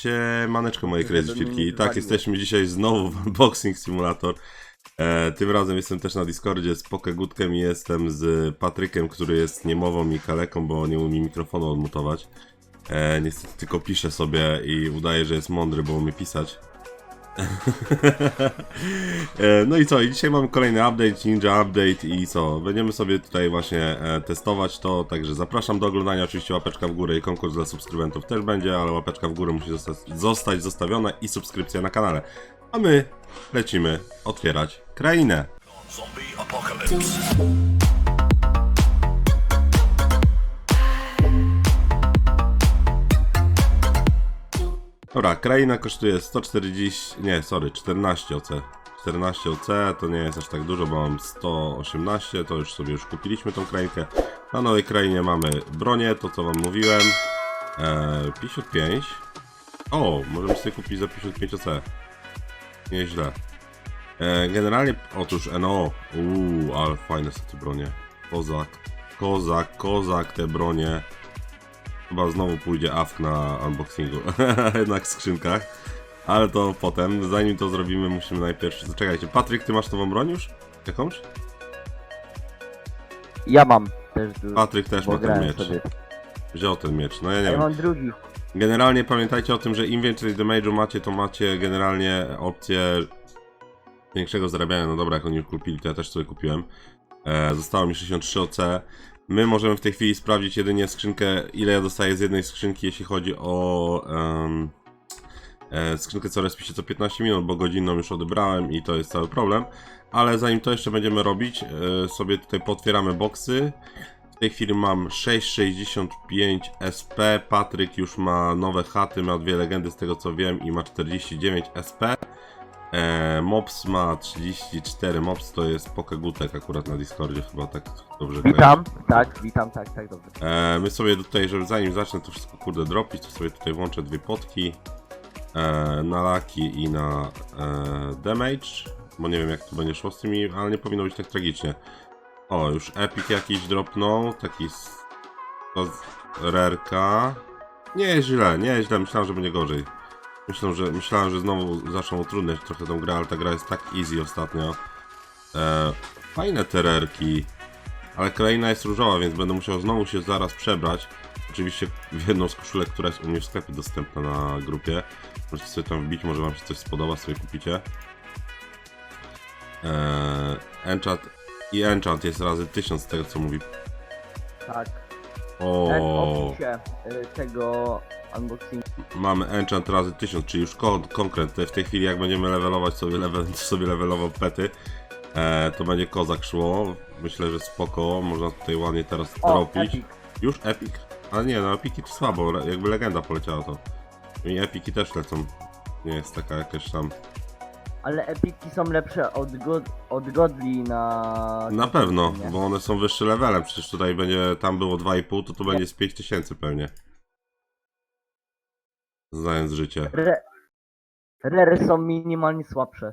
Siemaneczko moje Żeby crazy mi chwilki. nie I tak, wywaliło. jesteśmy dzisiaj znowu w Unboxing Simulator. E, tym razem jestem też na Discordzie z Pokegutkiem i jestem z Patrykiem, który jest niemową i kaleką, bo nie umie mikrofonu odmutować. E, niestety tylko pisze sobie i udaje, że jest mądry, bo umie pisać. E, no i co, dzisiaj mamy kolejny update, Ninja Update i co, będziemy sobie tutaj właśnie e, testować to, także zapraszam do oglądania, oczywiście łapeczka w górę i konkurs dla subskrybentów też będzie, ale łapeczka w górę musi zostać, zostać zostawiona i subskrypcja na kanale. A my lecimy otwierać krainę. Zombie apocalypse. Dobra, kraina kosztuje 140, nie, sorry, 14 OC. 14 OC to nie jest aż tak dużo, bo mam 118, to już sobie już kupiliśmy tą krainkę. Na nowej krainie mamy bronię, to co wam mówiłem. Eee, 55. O, możemy sobie kupić za 55 OC. Nieźle. Eee, generalnie, otóż NO. Uuu, ale fajne są te bronie. Kozak, kozak, kozak te bronie. Chyba znowu pójdzie AFK na unboxingu, jednak w skrzynkach. Ale to potem, zanim to zrobimy, musimy najpierw... Zaczekajcie, Patryk, ty masz nową broń już? Jakąś? Ja mam też dużo. Patryk też bo ma ten grałem miecz. sobie. Wziął ten miecz, no ja nie Ja wiem. mam drugi. Generalnie pamiętajcie o tym, że im więcej damage'u macie, to macie generalnie opcję większego zarabiania. No dobra, jak oni już kupili, to ja też sobie kupiłem. E, zostało mi 63 OC. My możemy w tej chwili sprawdzić jedynie skrzynkę, ile ja dostaję z jednej skrzynki, jeśli chodzi o em, e, skrzynkę co respicie co 15 minut, bo godzinną już odebrałem i to jest cały problem. Ale zanim to jeszcze będziemy robić, e, sobie tutaj potwieramy boksy. W tej chwili mam 6,65 SP. Patryk już ma nowe chaty, ma dwie legendy z tego co wiem i ma 49 SP. E, Mops ma 34. Mops to jest Pokegutek akurat na Discordzie, chyba tak dobrze. Witam, tak, witam, tak, tak, dobrze. E, my sobie tutaj, żeby zanim zacznę to wszystko kurde dropić, to sobie tutaj włączę dwie potki e, na laki i na e, damage, bo nie wiem jak to będzie szło z tymi, ale nie powinno być tak tragicznie. O, już epic jakiś dropnął, taki z, to z rerka. Nie jest źle, nie jest źle, myślałem, że będzie gorzej. Myślę, że, myślałem, że znowu zaczną utrudniać trochę tą grę, ale ta gra jest tak easy ostatnio. E, fajne te rerki. Ale kraina jest różowa, więc będę musiał znowu się zaraz przebrać. Oczywiście w jedną z koszulek, która jest u mnie w sklepie dostępna na grupie. Możecie sobie tam wbić, może wam się coś spodoba, sobie kupicie. Eee, enchant i enchant jest razy 1000 z tego co mówi. Tak. O, Tak, opisie y, tego unboxingu. mamy enchant razy 1000, czyli już kon konkret. W tej chwili jak będziemy levelować sobie, level, sobie levelował pety, e, to będzie kozak szło. Myślę, że spoko, można tutaj ładnie teraz O, dropić. Epic. Już Epic? Ale nie, no Epiki to słabo, le- jakby legenda poleciała to. I Epiki też lecą. Nie jest taka jakaś tam. Ale epiki są lepsze od, go, od godli na... Na pewno, nie? bo one są wyższy levelem. Przecież tutaj będzie, tam było 2,5, to tu będzie z 5000 pewnie. Znając życie. Re... Rery są minimalnie słabsze.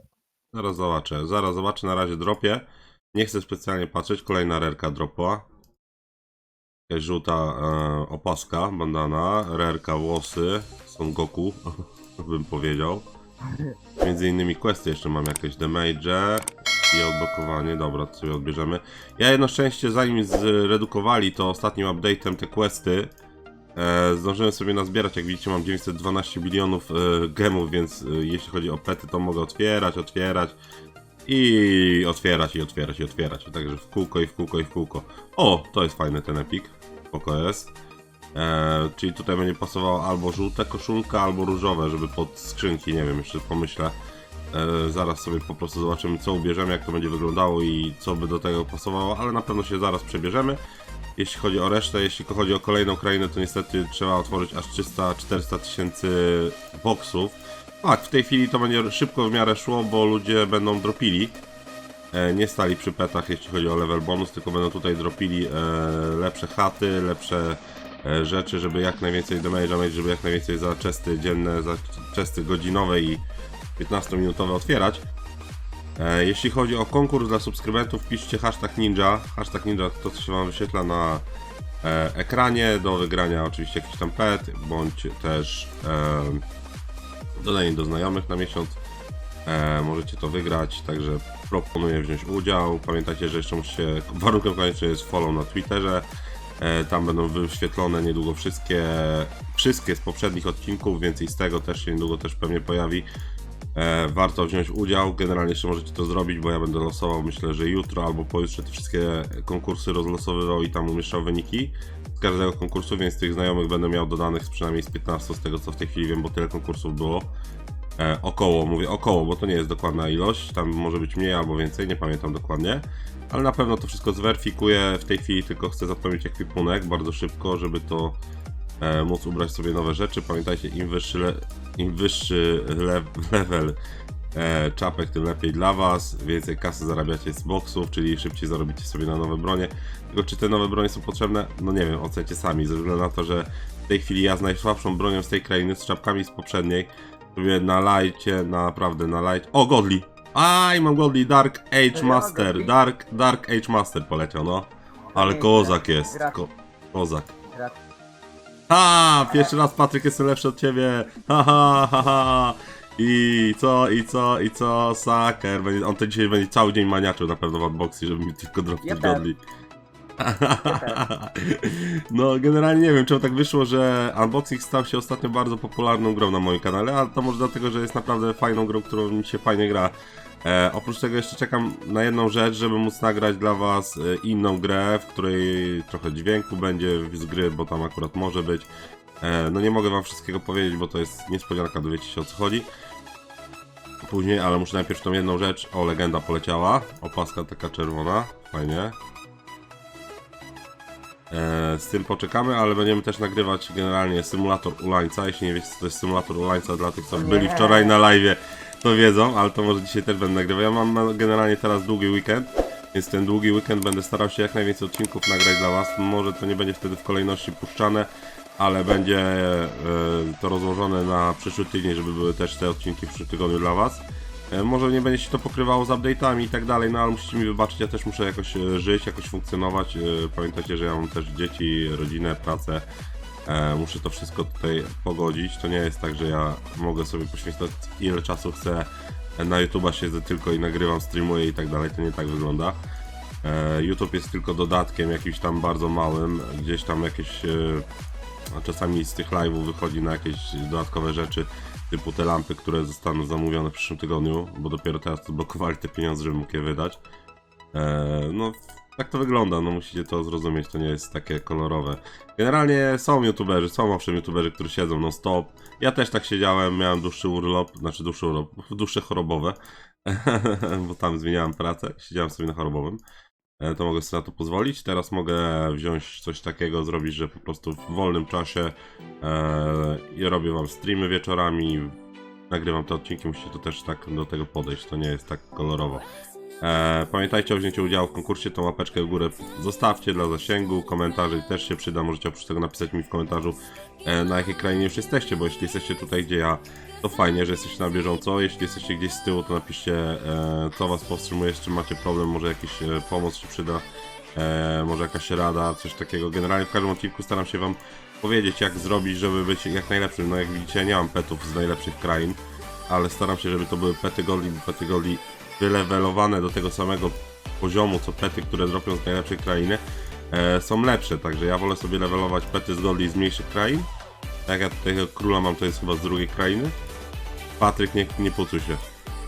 Zaraz zobaczę, zaraz zobaczę, na razie dropię. Nie chcę specjalnie patrzeć, kolejna rerka dropła. Żółta e, opaska, bandana, rerka włosy, Son Goku, bym powiedział. Między innymi questy jeszcze mam jakieś damage i odblokowanie, dobra, to sobie odbierzemy. Ja jedno szczęście, zanim zredukowali to ostatnim update'em te questy, e, zdążyłem sobie nazbierać, jak widzicie mam 912 bilionów e, gemów, więc e, jeśli chodzi o pety, to mogę otwierać, otwierać i otwierać, i otwierać, i otwierać. Także w kółko, i w kółko, i w kółko. O, to jest fajny ten epik, spoko jest. E, czyli tutaj będzie pasowało albo żółta koszulka, albo różowe, żeby pod skrzynki, nie wiem, jeszcze pomyślę. E, zaraz sobie po prostu zobaczymy, co ubierzemy, jak to będzie wyglądało i co by do tego pasowało, ale na pewno się zaraz przebierzemy. Jeśli chodzi o resztę, jeśli chodzi o kolejną krainę, to niestety trzeba otworzyć aż 300-400 tysięcy boksów. Tak, w tej chwili to będzie szybko w miarę szło, bo ludzie będą dropili. E, nie stali przy petach, jeśli chodzi o level bonus, tylko będą tutaj dropili e, lepsze chaty, lepsze rzeczy, żeby jak najwięcej damage'a mieć, żeby jak najwięcej za czesty dzienne, za czesty godzinowe i 15-minutowe otwierać. E, jeśli chodzi o konkurs dla subskrybentów, piszcie hashtag ninja. Hashtag ninja to co się Wam wyświetla na e, ekranie. Do wygrania oczywiście jakiś tam pet, bądź też e, dodanie do znajomych na miesiąc. E, możecie to wygrać, także proponuję wziąć udział. Pamiętajcie, że jeszcze musicie, warunkiem koniecznym jest follow na Twitterze. E, tam będą wyświetlone niedługo wszystkie, wszystkie z poprzednich odcinków, więcej z tego też się niedługo też pewnie pojawi. E, warto wziąć udział. Generalnie jeszcze możecie to zrobić, bo ja będę losował myślę, że jutro albo pojutrze te wszystkie konkursy rozlosowywał i tam umieszczał wyniki z każdego konkursu, więc tych znajomych będę miał dodanych przynajmniej z 15 z tego co w tej chwili wiem, bo tyle konkursów było. E, około, mówię około, bo to nie jest dokładna ilość, tam może być mniej albo więcej, nie pamiętam dokładnie. Ale na pewno to wszystko zweryfikuję. W tej chwili tylko chcę zapełnić ekwipunek bardzo szybko, żeby to e, móc ubrać sobie nowe rzeczy. Pamiętajcie, im wyższy, le, im wyższy le, level e, czapek, tym lepiej dla Was. Więcej kasy zarabiacie z boksów, czyli szybciej zarobicie sobie na nowe bronie. Tylko czy te nowe bronie są potrzebne? No nie wiem, ocencie sami, ze względu na to, że w tej chwili ja z najsłabszą bronią z tej krainy, z czapkami z poprzedniej, sobie na lajcie, naprawdę na lajcie. O, Godly! Aj, mam Godly, Dark Age? Master, Godly? Dark, Dark Age Master poleciał, no. Ale kozak jest, ko kozak. Ha! Pierwszy raz Patryk jestem lepszy od ciebie! Ha ha ha ha! I co, i co, i co? Saker, on to dzisiaj będzie cały dzień maniaczył na pewno w unboxie, żeby mi tylko dropnąć godli. No, generalnie nie wiem, czemu tak wyszło, że unboxing stał się ostatnio bardzo popularną grą na moim kanale, a to może dlatego, że jest naprawdę fajną grą, którą mi się fajnie gra. E, oprócz tego jeszcze czekam na jedną rzecz, żeby móc nagrać dla Was e, inną grę, w której trochę dźwięku będzie z gry, bo tam akurat może być. E, no nie mogę Wam wszystkiego powiedzieć, bo to jest niespodzianka, dowiecie się o co chodzi. Później, ale muszę najpierw tą jedną rzecz. O, legenda poleciała. Opaska taka czerwona. Fajnie. E, z tym poczekamy, ale będziemy też nagrywać generalnie symulator ulańca. Jeśli nie wiecie, co to jest symulator ulańca, dla tych, co byli wczoraj na live, to wiedzą, ale to może dzisiaj też będę nagrywał. Ja mam e, generalnie teraz długi weekend, więc ten długi weekend będę starał się jak najwięcej odcinków nagrać dla Was. Może to nie będzie wtedy w kolejności puszczane, ale będzie e, to rozłożone na przyszły tydzień, żeby były też te odcinki w przyszłym tygodniu dla Was. E, Może nie będzie się to pokrywało z update'ami i tak dalej, no ale musicie mi wybaczyć, ja też muszę jakoś e, żyć, jakoś funkcjonować. E, Pamiętajcie, że ja mam też dzieci, rodzinę, pracę. Muszę to wszystko tutaj pogodzić. To nie jest tak, że ja mogę sobie poświęcać ile czasu chcę. Na YouTube'a siedzę tylko i nagrywam, streamuję i tak dalej. To nie tak wygląda. YouTube jest tylko dodatkiem jakimś tam bardzo małym. Gdzieś tam jakieś a czasami z tych live'ów wychodzi na jakieś dodatkowe rzeczy, typu te lampy, które zostaną zamówione w przyszłym tygodniu, bo dopiero teraz blokowali te pieniądze, żeby mógł je wydać. Eee, no, tak to wygląda, no musicie to zrozumieć, to nie jest takie kolorowe. Generalnie są youtuberzy, są owszem youtuberzy, którzy siedzą non stop. Ja też tak siedziałem, miałem dłuższy urlop, znaczy dłuższy urlop, dłuższe chorobowe, bo tam zmieniałem pracę, siedziałem sobie na chorobowym. E, to mogę sobie na to pozwolić. Teraz mogę wziąć coś takiego, zrobić, że po prostu w wolnym czasie e, ja robię wam streamy wieczorami, nagrywam te odcinki, musicie to też tak do tego podejść, to nie jest tak kolorowo. E, pamiętajcie o wzięciu udziału w konkursie, tą łapeczkę w górę zostawcie dla zasięgu, komentarzy też się przyda, możecie oprócz tego napisać mi w komentarzu e, na jakiej krainie już jesteście, bo jeśli jesteście tutaj, gdzie ja, to fajnie, że jesteście na bieżąco, jeśli jesteście gdzieś z tyłu, to napiszcie e, co was powstrzymuje, z czym macie problem, może jakiś pomoc się przyda, może jakaś rada, coś takiego. Generalnie w każdym odcinku staram się wam powiedzieć, jak zrobić, żeby być jak najlepszym. No jak widzicie, nie mam petów z najlepszych krain, ale staram się, żeby to były pety Goldie, pety Goldie wylewelowane do tego samego poziomu, co pety, które dropią z najlepszej krainy, e, są lepsze, także ja wolę sobie levelować pety z Goldie z mniejszych krain. Tak jak tego króla mam, to jest chyba z drugiej krainy. Patryk, nie, nie pucuj się.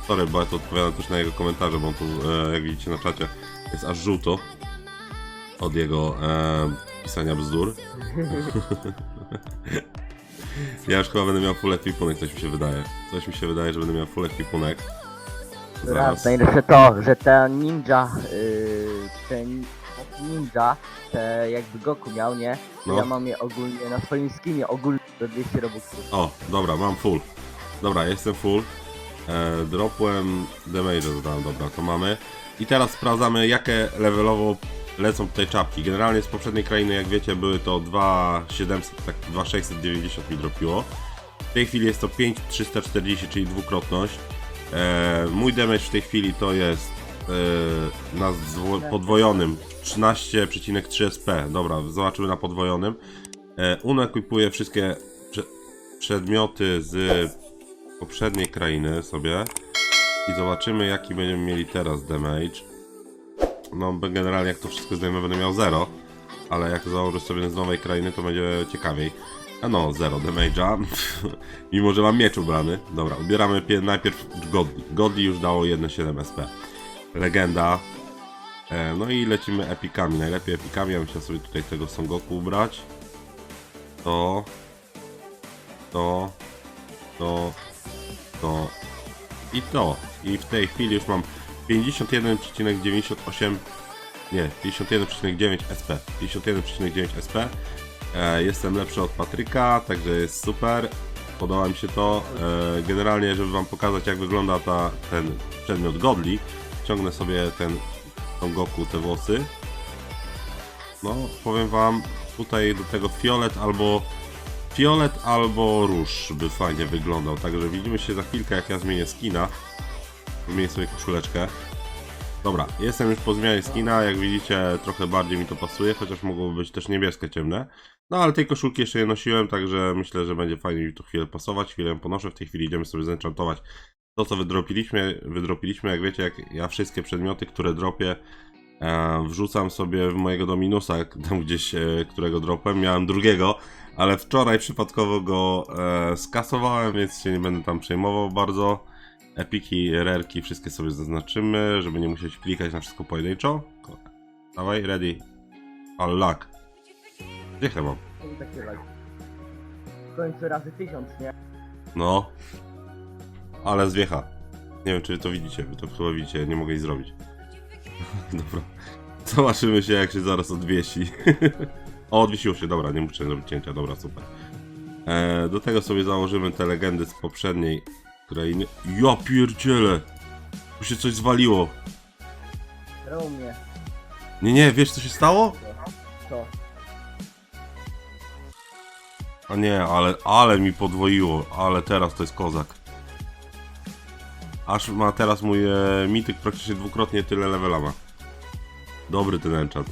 Sorry, bo ja to odpowiadam też na jego komentarze, bo tu, e, jak widzicie na czacie, jest aż żółto od jego e, pisania bzdur. ja już chyba będę miał full ekwipunek, coś mi się wydaje. Coś mi się wydaje, że będę miał full ekwipunek. Raz, najlepsze to, że ten ninja, yy, ten ninja, te jakby Goku miał, nie? No. Ja mam je ogólnie na swoim skinie, ogólnie do 200 robuxów. O, dobra, mam full. Dobra, jestem full. E, dropłem damage dodałem, dobra, to mamy. I teraz sprawdzamy, jakie levelowo lecą tutaj czapki. Generalnie z poprzedniej krainy, jak wiecie, były to 2700, tak 2690 mi dropiło. W tej chwili jest to 5340, czyli dwukrotność. E, mój damage w tej chwili to jest e, na zwo- podwojonym 13,3 SP. Dobra, zobaczymy na podwojonym. E, Uno ekipuje wszystkie prze- przedmioty z poprzedniej krainy sobie i zobaczymy jaki będziemy mieli teraz damage. No generalnie jak to wszystko zdejmę będę miał 0, ale jak założę sobie z nowej krainy to będzie ciekawiej. A no, 0 damage'a, mimo że mam miecz ubrany. Dobra, ubieramy pie- najpierw Godly. Godly już dało 1,7 SP. Legenda. E, no i lecimy epikami. Najlepiej epikami, ja myślę sobie tutaj tego Son Goku ubrać. To. To. To. To. I to. I w tej chwili już mam 51,98 nie, 51,9 SP. 51,9 SP. E, jestem lepszy od Patryka, także jest super. Podoba mi się to. E, generalnie, żeby Wam pokazać, jak wygląda ta, ten przedmiot Godly, ściągnę sobie ten Son Goku, te włosy. No, powiem Wam, tutaj do tego fiolet albo fiolet albo róż by fajnie wyglądał. Także widzimy się za chwilkę, jak ja zmienię skina. Zmienię sobie koszuleczkę. Dobra, jestem już po zmianie skina, jak widzicie trochę bardziej mi to pasuje, chociaż mogłoby być też niebieskie ciemne. No ale tej koszulki jeszcze nie nosiłem, także myślę, że będzie fajnie mi to chwilę pasować, chwilę ponoszę, w tej chwili idziemy sobie zenchantować to co wydropiliśmy, wydropiliśmy, jak wiecie, jak ja wszystkie przedmioty, które dropię, e, wrzucam sobie w mojego Dominusa, tam gdzieś, e, którego dropem, miałem drugiego, ale wczoraj przypadkowo go e, skasowałem, więc się nie będę tam przejmował bardzo. Epiki, rerki, wszystkie sobie zaznaczymy, żeby nie musieć klikać na wszystko pojedynczo. Dawaj, ready. All luck. Chyba? I takie like. W końcu razy tysiąc, nie? No. Ale zwiecha. Nie wiem, czy to widzicie. Wy to chyba widzicie, nie mogę nic zrobić. dobra. Zobaczymy się, jak się zaraz odwiesi. o, odwiesiło się, dobra, nie muszę zrobić cięcia, dobra, super. E, do tego sobie założymy te legendy z poprzedniej krainy. Ja pierdzielę! Tu się coś zwaliło. Rał mnie. Nie, nie, wiesz co się stało? Co? A nie, ale, ale mi podwoiło, ale teraz to jest kozak. Aż ma teraz mój e, mityk praktycznie dwukrotnie tyle levela ma. Dobry ten enchant.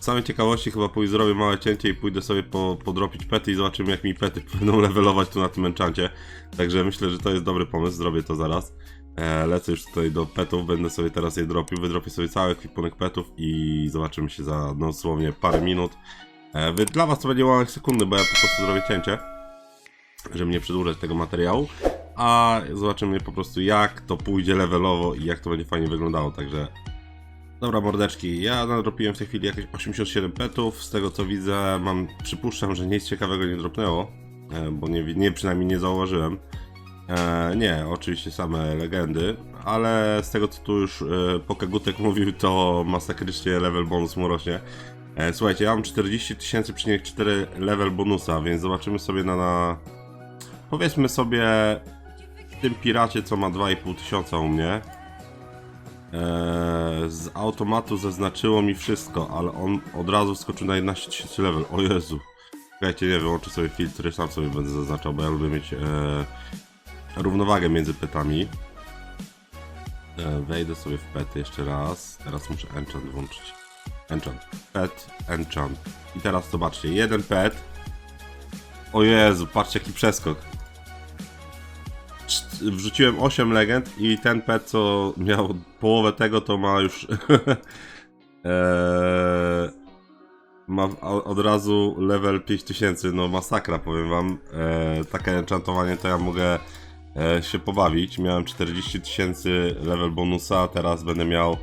Z samej ciekawości chyba pójdę zrobię małe cięcie i pójdę sobie po, podropić pety i zobaczymy jak mi pety będą levelować tu na tym enchancie. Także myślę, że to jest dobry pomysł, zrobię to zaraz. E, lecę już tutaj do petów, będę sobie teraz je dropił, wydropię sobie cały ekwipunek petów i zobaczymy się za no, dosłownie parę minut. E, Dla was to będzie małe sekundy, bo ja po prostu zrobię cięcie, żeby nie przedłużać tego materiału, a zobaczymy po prostu jak to pójdzie levelowo i jak to będzie fajnie wyglądało, także... Dobra mordeczki, ja nadropiłem w tej chwili jakieś 87 petów, z tego co widzę mam, przypuszczam, że nic ciekawego nie dropnęło, e, bo nie, nie przynajmniej nie zauważyłem. E, nie, oczywiście same legendy, ale z tego co tu już e, Pokegutek mówił, to masakrycznie level bonus mu rośnie. E, słuchajcie, ja mam 40 tysięcy,4 level bonusa, więc zobaczymy sobie na, na... Powiedzmy sobie tym piracie, co ma 2,5 tysiąca u mnie. E, z automatu zaznaczyło mi wszystko, ale on od razu skoczył na 11 tysięcy level. O Jezu. Czekajcie, nie wyłączę sobie filtry, sam sobie będę zaznaczał, bo ja lubię mieć e, równowagę między petami. E, wejdę sobie w pety jeszcze raz. Teraz muszę enchant włączyć. Enchant. Pet, enchant. I teraz zobaczcie, jeden pet. O Jezu, patrzcie jaki przeskok. Wrzuciłem 8 legend i ten pet, co miał połowę tego, to ma już... eee, ma od razu level 5000, no masakra powiem wam. Eee, takie enchantowanie to ja mogę e, się pobawić. Miałem 40 tysięcy level bonusa, teraz będę miał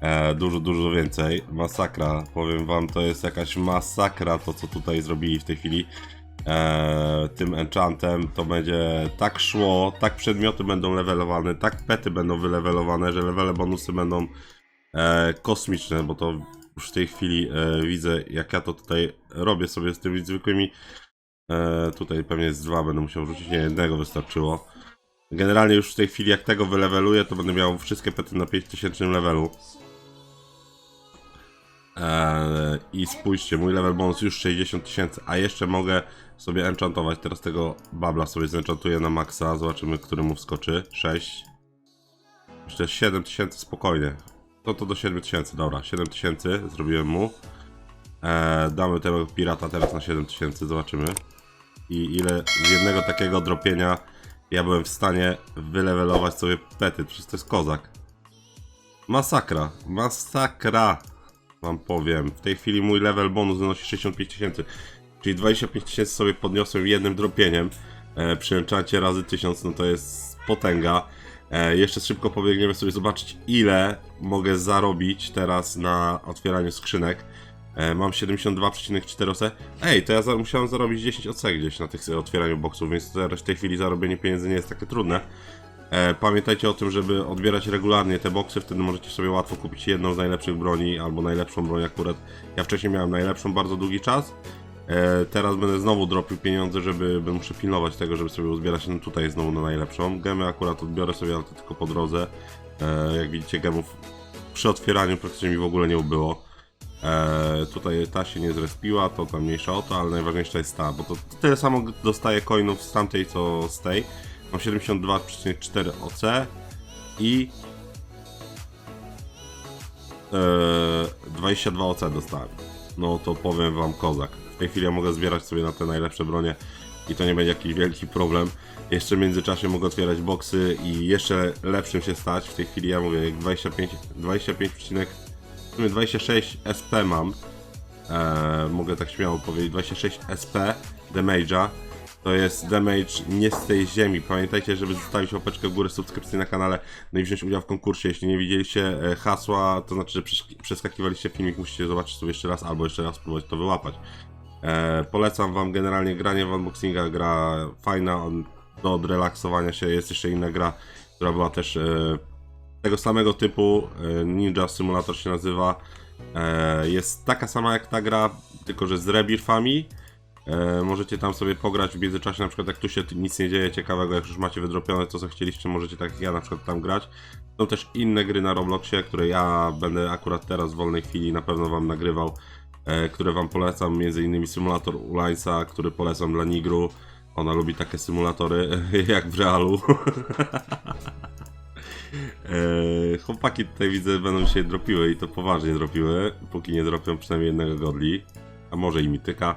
e, dużo, dużo więcej. Masakra, powiem wam, to jest jakaś masakra to, co tutaj zrobili w tej chwili. E, tym enchantem to będzie tak szło, tak przedmioty będą levelowane, tak pety będą wylevelowane, że levele bonusy będą e, kosmiczne, bo to już w tej chwili e, widzę, jak ja to tutaj robię sobie z tymi zwykłymi. E, tutaj pewnie z dwa będę musiał wrzucić, nie jednego wystarczyło. Generalnie już w tej chwili jak tego wyleweluję, to będę miał wszystkie pety na 5000 levelu. Eee, I spójrzcie, mój level bonus już 60 tysięcy, a jeszcze mogę sobie enchantować. Teraz tego babla sobie zenchantuję na maksa. Zobaczymy, który mu wskoczy. 6. Myślę 7 tysięcy spokojnie. No to do 7 tysięcy, dobra. 7 tysięcy zrobiłem mu. Eee, damy tego pirata teraz na 7 tysięcy, zobaczymy. I ile z jednego takiego dropienia Ja byłem w stanie wylewelować sobie pety, przecież to jest kozak. Masakra, masakra, wam powiem. W tej chwili mój level bonus wynosi 65 tysięcy, czyli 25 tysięcy sobie podniosłem jednym dropieniem. E, przy razy 1000, no to jest potęga. E, jeszcze szybko pobiegniemy sobie zobaczyć, ile mogę zarobić teraz na otwieraniu skrzynek. E, mam 72,4 OC. Ej, to ja za, musiałem zarobić 10 OC gdzieś na tych otwieraniu boksów, więc teraz w tej chwili zarobienie pieniędzy nie jest takie trudne. E, pamiętajcie o tym, żeby odbierać regularnie te boksy, wtedy możecie sobie łatwo kupić jedną z najlepszych broni, albo najlepszą broń akurat. Ja wcześniej miałem najlepszą bardzo długi czas. E, teraz będę znowu dropił pieniądze, żeby będę muszę pilnować tego, żeby sobie uzbierać no tutaj znowu na najlepszą. Gemy akurat odbiorę sobie, ale to tylko po drodze. E, jak widzicie, gemów przy otwieraniu praktycznie mi w ogóle nie ubyło. Tutaj ta się nie zrespiła, to tam mniejsza o to, ale najważniejsza jest ta, bo to tyle samo dostaję coinów z tamtej co z tej. Mam 72,4 OC i e, 22 OC dostałem. No to powiem wam kozak. W tej chwili ja mogę zbierać sobie na te najlepsze bronie i to nie będzie jakiś wielki problem. Jeszcze w międzyczasie mogę otwierać boksy i jeszcze lepszym się stać. W tej chwili ja mówię, jak 25, 25, w sumie 26 SP mam. E, mogę tak śmiało powiedzieć, 26 SP damage'a. To jest damage nie z tej ziemi. Pamiętajcie, żeby zostawić łapeczkę w górę, subskrypcję na kanale, no i wziąć udział w konkursie. Jeśli nie widzieliście e, hasła, to znaczy, że przeskakiwaliście filmik, musicie zobaczyć sobie jeszcze raz, albo jeszcze raz spróbować to wyłapać. E, polecam wam generalnie granie w unboxinga, gra fajna, on, do odrelaksowania się. Jest jeszcze inna gra, która była też e, tego samego typu, e, Ninja Simulator się nazywa. E, jest taka sama jak ta gra, tylko że z rebirfami. E, możecie tam sobie pograć w międzyczasie, na przykład jak tu się nic nie dzieje ciekawego, jak już macie wydropione to co chcieliście, możecie tak jak ja na przykład tam grać. Są też inne gry na Robloxie, które ja będę akurat teraz w wolnej chwili na pewno wam nagrywał, e, które wam polecam, między innymi symulator Ulańca, który polecam dla Nigru. Ona lubi takie symulatory, jak w realu. Eee, chłopaki tutaj widzę będą się dropiły i to poważnie dropiły, póki nie dropią przynajmniej jednego godli, a może i mityka.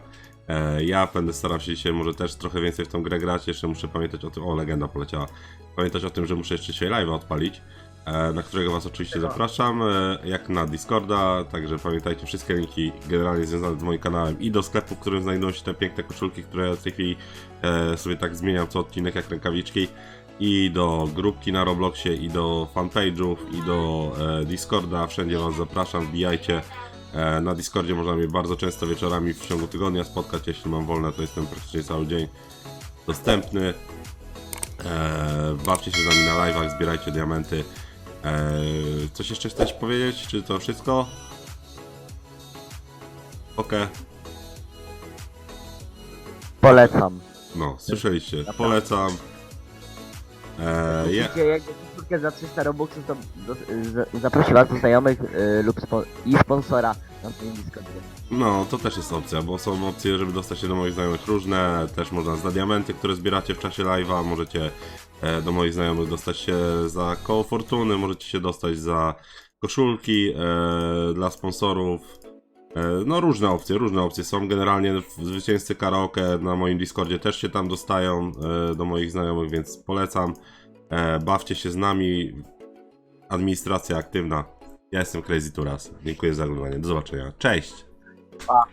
Eee, ja będę starał się dzisiaj może też trochę więcej w tą grę grać, jeszcze muszę pamiętać o tym, o legenda poleciała, pamiętać o tym, że muszę jeszcze dzisiaj live'a odpalić, e, na którego was oczywiście zapraszam, e, jak na Discorda, także pamiętajcie wszystkie linki generalnie związane z moim kanałem i do sklepu, w którym znajdują się te piękne koszulki, które ja w tej chwili e, sobie tak zmieniam co odcinek jak rękawiczki. I do grupki na Robloxie, i do fanpage'ów, i do e, Discorda. Wszędzie Was zapraszam, wbijajcie. E, na Discordzie można mnie bardzo często wieczorami w ciągu tygodnia spotkać. Jeśli mam wolne, to jestem praktycznie cały dzień dostępny. E, bawcie się z nami na live'ach, zbierajcie diamenty. E, coś jeszcze chcesz powiedzieć? Czy to wszystko? Okej. Polecam. No, słyszeliście. Polecam. E, ja, Czwórkę za 300 robuxów, to do, z, zaprosi was do znajomych y, lub spo, i sponsora na swoim Discordzie. No, to też jest opcja, bo są opcje, żeby dostać się do moich znajomych różne. Też można za diamenty, które zbieracie w czasie live'a. Możecie e, do moich znajomych dostać się za koło fortuny, możecie się dostać za koszulki e, dla sponsorów. E, no, różne opcje, różne opcje są. Generalnie zwycięzcy karaoke na moim Discordzie też się tam dostają e, do moich znajomych, więc polecam. E, bawcie się z nami. Administracja aktywna. Ja jestem Crazy Turas. Dziękuję za oglądanie. Do zobaczenia. Cześć! Pa.